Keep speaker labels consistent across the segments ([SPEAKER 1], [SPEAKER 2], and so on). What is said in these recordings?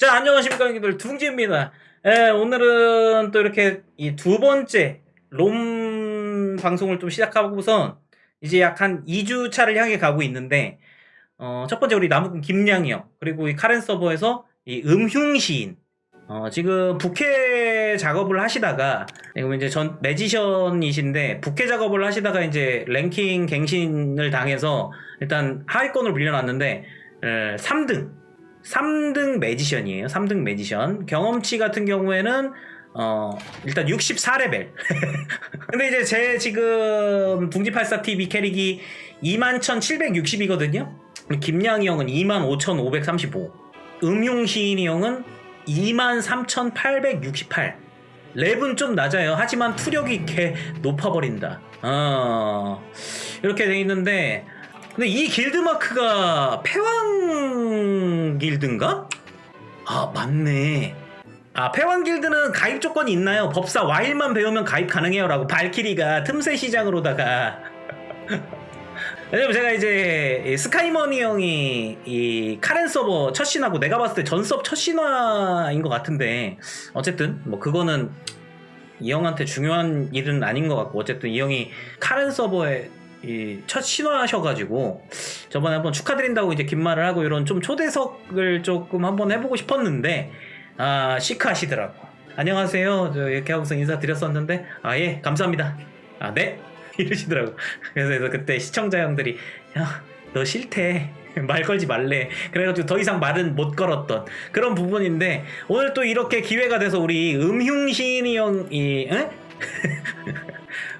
[SPEAKER 1] 자, 안녕하십니까, 형님들. 둥지입니다. 예, 오늘은 또 이렇게 이 두 번째 롬 방송을 좀 시작하고선 이제 약 한 2주 차를 향해 가고 있는데, 어, 첫 번째 우리 나무꾼 김양이 형, 그리고 이 카렌 서버에서 이 음흉 시인, 어, 지금 부캐 작업을 하시다가, 지금 이제 전 매지션이신데, 부캐 작업을 하시다가 이제 랭킹 갱신을 당해서 일단 하위권을 빌려놨는데, 3등, 3등 매지션이에요. 3등 매지션. 경험치 같은 경우에는 어 일단 64레벨. 근데 이제 제 지금 둥지84 TV 캐릭이 21,760이거든요. 김양이 형은 25,535. 음용시인이 형은 23,868. 랩은 좀 낮아요. 하지만 투력이 개 높아버린다. 어 이렇게 돼 있는데 근데 이 길드 마크가 패왕 길드인가? 아 맞네. 아 패왕 길드는 가입 조건이 있나요? 법사 와일만 배우면 가입 가능해요라고 발키리가 틈새 시장으로다가. 왜냐면 제가 이제 이 스카이머니 형이 이 카렌 서버 첫 신화고 내가 봤을 때 전섭 첫 신화인 것 같은데 어쨌든 뭐 그거는 이 형한테 중요한 일은 아닌 것 같고 어쨌든 이 형이 카렌 서버에 이 첫 신화하셔가지고 저번에 한번 축하드린다고 이제 긴 말을 하고 이런 좀 초대석을 조금 한번 해보고 싶었는데 아 시크 하시더라고. 안녕하세요. 저 이렇게 하고서 인사드렸었는데 아 예 감사합니다. 아 네? 이러시더라고. 그래서 그때 시청자 형들이 야 너 싫대. 말 걸지 말래. 그래가지고 더 이상 말은 못 걸었던 그런 부분인데 오늘 또 이렇게 기회가 돼서 우리 음흉신이 형이 응?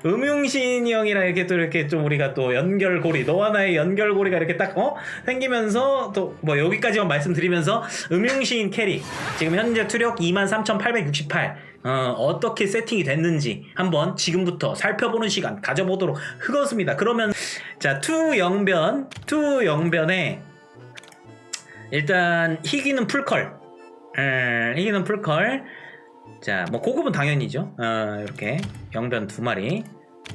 [SPEAKER 1] 음흉신이 형이랑 이렇게 또 이렇게 좀 우리가 또 연결고리 너와 나의 연결고리가 이렇게 딱 어? 생기면서 또 뭐 여기까지만 말씀드리면서 음흉신 캐릭 지금 현재 투력 23,868 어, 어떻게 세팅이 됐는지 한번 지금부터 살펴보는 시간 가져보도록 하겠습니다. 그러면 자 투영변 투영변에 일단 희귀는 풀컬 음, 희귀는 풀컬 자, 뭐 고급은 당연히죠. 어, 이렇게 영변 두 마리.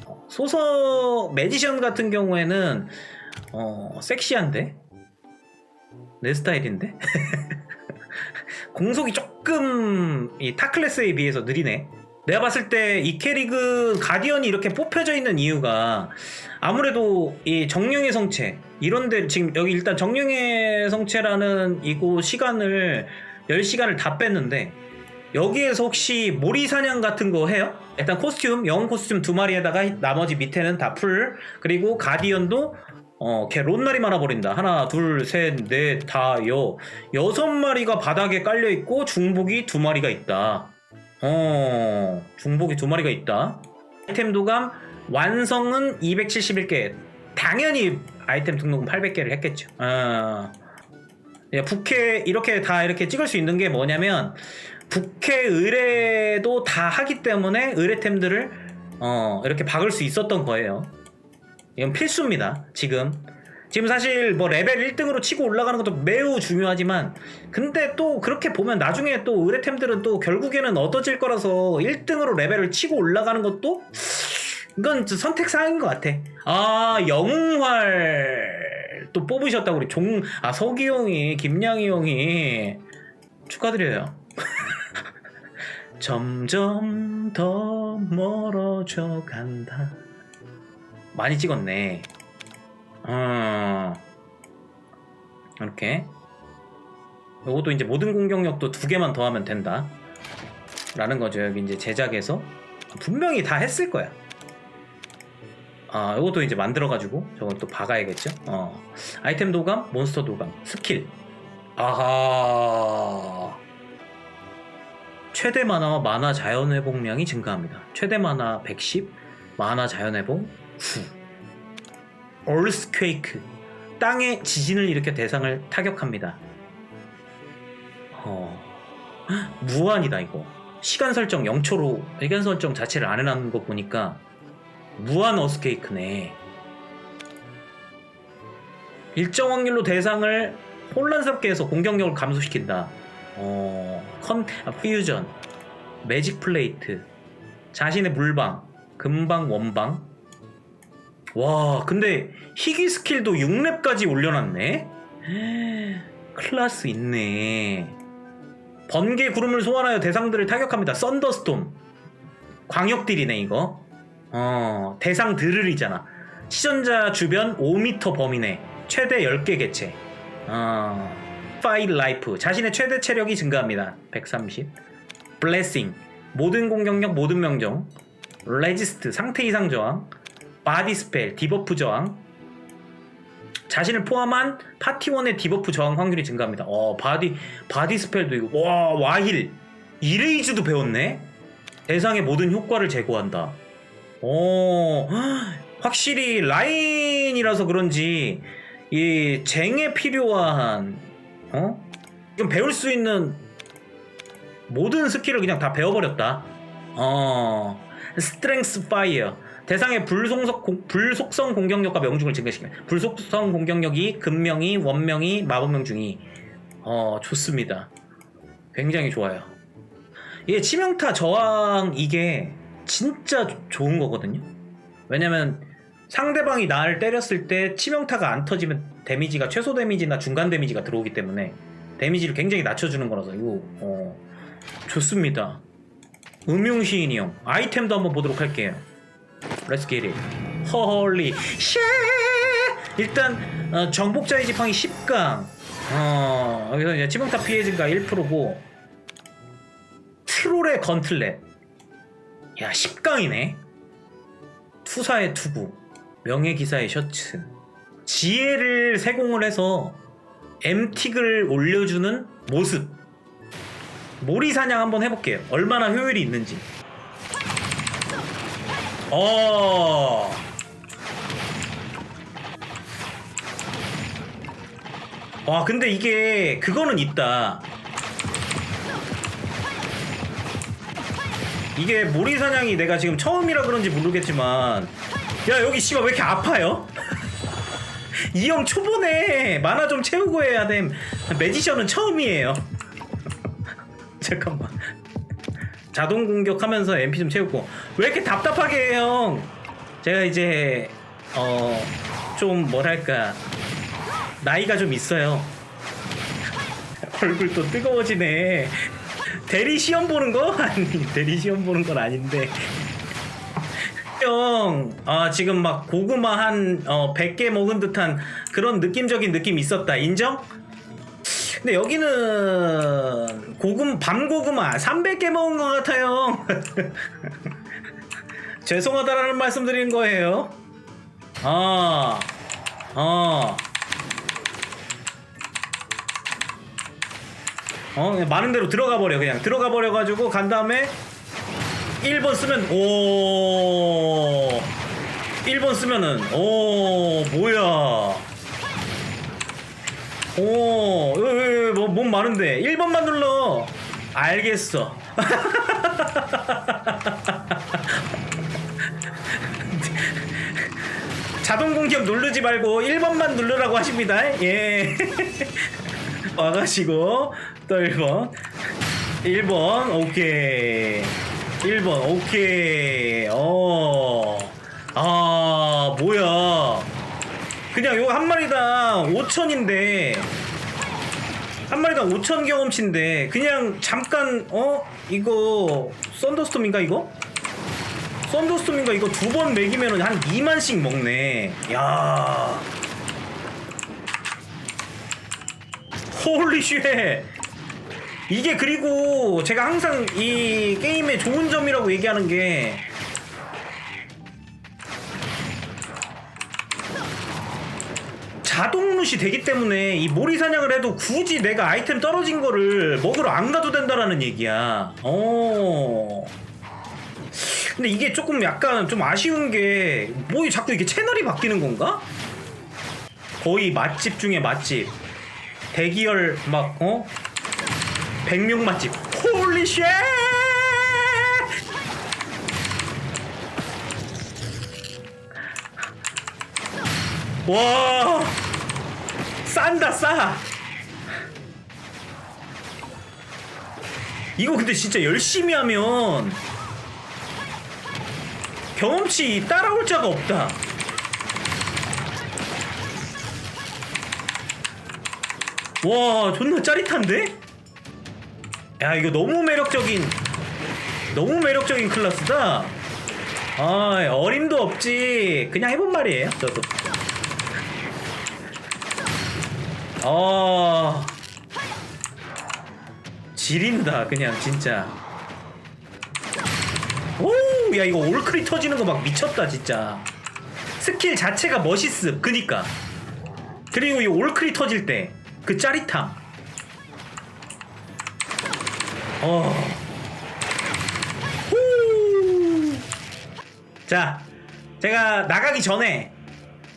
[SPEAKER 1] 어, 소서 매지션 같은 경우에는 어, 섹시한데 내 스타일인데 공속이 조금 이 타클래스에 비해서 느리네. 내가 봤을 때 이 캐릭은 가디언이 이렇게 뽑혀져 있는 이유가 아무래도 이 정령의 성체 이런데 지금 여기 일단 정령의 성체라는 이곳 시간을 10시간을 다 뺐는데 여기에서 혹시 모리 사냥 같은 거 해요? 일단 코스튬, 영웅 코스튬 두 마리에다가 나머지 밑에는 다 풀. 그리고 가디언도 어, 걔 론날이 많아버린다. 하나, 둘, 셋, 넷, 다, 여. 여섯 마리가 바닥에 깔려 있고 중복이 두 마리가 있다. 어, 중복이 두 마리가 있다. 아이템 도감 완성은 271개. 당연히 아이템 등록은 800개를 했겠죠. 어. 예, 부캐 이렇게 다 이렇게 찍을 수 있는 게 뭐냐면 부캐 의뢰도 다 하기 때문에 의뢰템들을 어, 이렇게 박을 수 있었던 거예요. 이건 필수입니다. 지금 지금 사실 뭐 레벨 1등으로 치고 올라가는 것도 매우 중요하지만 근데 또 그렇게 보면 나중에 또 의뢰템들은 또 결국에는 얻어질 거라서 1등으로 레벨을 치고 올라가는 것도 이건 선택 사항인 것 같아. 아 영웅활 또 뽑으셨다고 우리 종 아 서기 형이 김양희 형이 축하드려요. 점점 더 멀어져 간다. 많이 찍었네. 어. 이렇게. 요것도 이제 모든 공격력도 두 개만 더 하면 된다. 라는 거죠. 여기 이제 제작에서. 분명히 다 했을 거야. 아, 요것도 이제 만들어가지고 저걸 또 박아야겠죠. 어. 아이템 도감, 몬스터 도감, 스킬. 아하. 최대 만화와 만화 자연 회복량이 증가합니다. 최대 만화 110, 만화 자연 회복 후. 얼스퀘이크. 땅의 지진을 일으켜 대상을 타격합니다. 어. 헉, 무한이다 이거. 시간 설정 0초로 시간 설정 자체를 안 해놨는 거 보니까 무한 어스케이크네. 일정 확률로 대상을 혼란스럽게 해서 공격력을 감소시킨다. 어, 컨, 아, 퓨전, 매직 플레이트, 자신의 물방, 금방, 원방. 와, 근데 희귀 스킬도 6렙까지 올려놨네? 클라스 있네. 번개 구름을 소환하여 대상들을 타격합니다. 썬더스톰. 광역딜이네 이거. 어 대상들을이잖아. 시전자 주변 5m 범위 내 최대 10개 개체. 어 파이 라이프 자신의 최대 체력이 증가합니다. 130. 블레싱 모든 공격력 모든 명령. 레지스트 상태 이상 저항. 바디 스펠 디버프 저항. 자신을 포함한 파티원의 디버프 저항 확률이 증가합니다. 어, 바디 바디 스펠도 이거 와 와힐 이레이즈도 배웠네. 대상의 모든 효과를 제거한다. 어, 확실히 라인이라서 그런지 이 쟁에 필요한 어? 좀 배울 수 있는 모든 스킬을 그냥 다 배워버렸다. 어, 스트렝스 파이어. 대상의 불속성, 공- 불속성 공격력과 명중을 증가시킵니다. 불속성 공격력이 금명이, 원명이, 마법명 중이 어 좋습니다. 굉장히 좋아요. 이게 치명타 저항 이게 진짜 조- 좋은 거거든요. 왜냐면 상대방이 나를 때렸을 때 치명타가 안 터지면 데미지가 최소 데미지나 중간 데미지가 들어오기 때문에 데미지를 굉장히 낮춰주는 거라서 이거 어, 좋습니다. 음용시인이 형 아이템도 한번 보도록 할게요. Let's get it. 헐리 쉣! 일단 어, 정복자의 지팡이 10강. 어, 여기서 이제 치명타 피해 증가 1%고 트롤의 건틀렛. 야 10강이네. 투사의 투구. 명예기사의 셔츠. 지혜를 세공을 해서 엠틱을 올려주는 모습. 모리 사냥 한번 해볼게요. 얼마나 효율이 있는지. 어. 와, 근데 이게 그거는 있다. 이게 모리 사냥이 내가 지금 처음이라 그런지 모르겠지만 야, 여기 씨발 왜 이렇게 아파요? 이 형 초보네. 만화 좀 채우고 해야 됨. 매지션은 처음이에요. 잠깐만. 자동 공격하면서 MP 좀 채우고 왜 이렇게 답답하게 해 형? 제가 이제 어 좀 뭐랄까 나이가 좀 있어요. 얼굴 또 뜨거워지네. 대리 시험 보는 거? 아니 대리 시험 보는 건 아닌데. 형, 아 지금 막 고구마 한 어, 100개 먹은 듯한 그런 느낌적인 느낌이 있었다. 인정? 근데 여기는 고금 밤 고구마 300개 먹은 것 같아요. 죄송하다라는 말씀드리는 거예요. 아, 아, 어 그냥 많은 대로 들어가 버려 그냥 들어가 버려 가지고 간 다음에 1번 쓰면 오 1번 쓰면은 오 뭐야 오, 으, 으, 뭐, 몸 많은데. 1번만 눌러. 알겠어. 자동 공격 누르지 말고 1번만 누르라고 하십니다. 예. 와가시고, 또 1번. 1번, 오케이. 1번, 오케이. 어. 아, 뭐야. 그냥 요거 한 마리당 5천인데 한 마리당 5천 경험치인데 그냥 잠깐 어 이거 썬더스톰인가 이거? 썬더스톰인가 이거 두 번 먹이면은 한 2만씩 먹네. 야. 홀리 쉣. 이게 그리고 제가 항상 이 게임의 좋은 점이라고 얘기하는 게 자동 룻이 되기 때문에 이 모리 사냥을 해도 굳이 내가 아이템 떨어진 거를 먹으러 안 가도 된다라는 얘기야. 어. 근데 이게 조금 약간 좀 아쉬운 게 뭐 자꾸 이게 채널이 바뀌는 건가? 거의 맛집 중에 맛집. 대기열 막 어? 백명 맛집. 홀리 쉣! 와 싼다 싸 이거 근데 진짜 열심히 하면 경험치 따라올 자가 없다 와 존나 짜릿한데? 야 이거 너무 매력적인 너무 매력적인 클래스다. 아 어림도 없지. 그냥 해본 말이에요 저도. 어 지린다 그냥 진짜. 오야 이거 올크리 터지는 거 막 미쳤다 진짜. 스킬 자체가 멋있음 그니까. 그리고 이 올크리 터질 때 그 짜릿함 어. 후. 자, 제가 나가기 전에,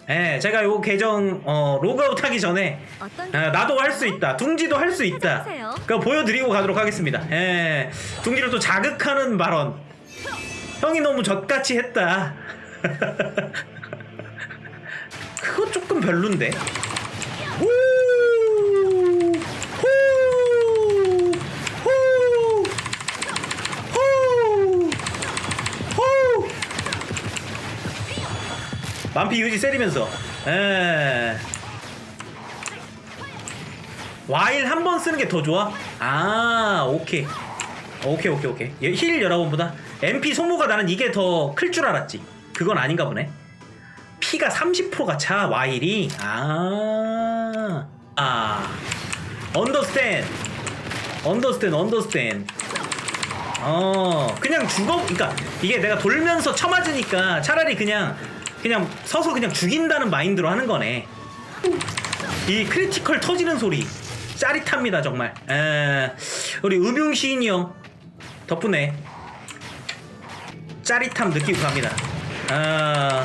[SPEAKER 1] 예, 제가 요 계정 어, 로그아웃 하기 전에
[SPEAKER 2] 어떤
[SPEAKER 1] 아, 나도 할 수 있다, 둥지도 할 수 있다. 그거 보여드리고 가도록 하겠습니다. 예, 둥지를 또 자극하는 발언. 형이 너무 젖같이 했다. 그거 조금 별론데. 후! 후! 후! 후! 후! 만피 유지 세리면서. 에 와일 한 번 쓰는 게 더 좋아? 아 오케이. 오케이 오케이 오케이. 얘힐 여러분보다. MP 소모가 나는 이게 더 클 줄 알았지. 그건 아닌가 보네. 피가 30%가 차 와일이. 아, 아, 언더스탠, 언더스탠, 언더스탠. 어, 그냥 죽어, 그러니까 이게 내가 돌면서 쳐맞으니까 차라리 그냥 그냥 서서 그냥 죽인다는 마인드로 하는 거네. 이 크리티컬 터지는 소리 짜릿합니다 정말. 에, 우리 음용 시인이 형 덕분에 짜릿함 느끼고 갑니다. 아.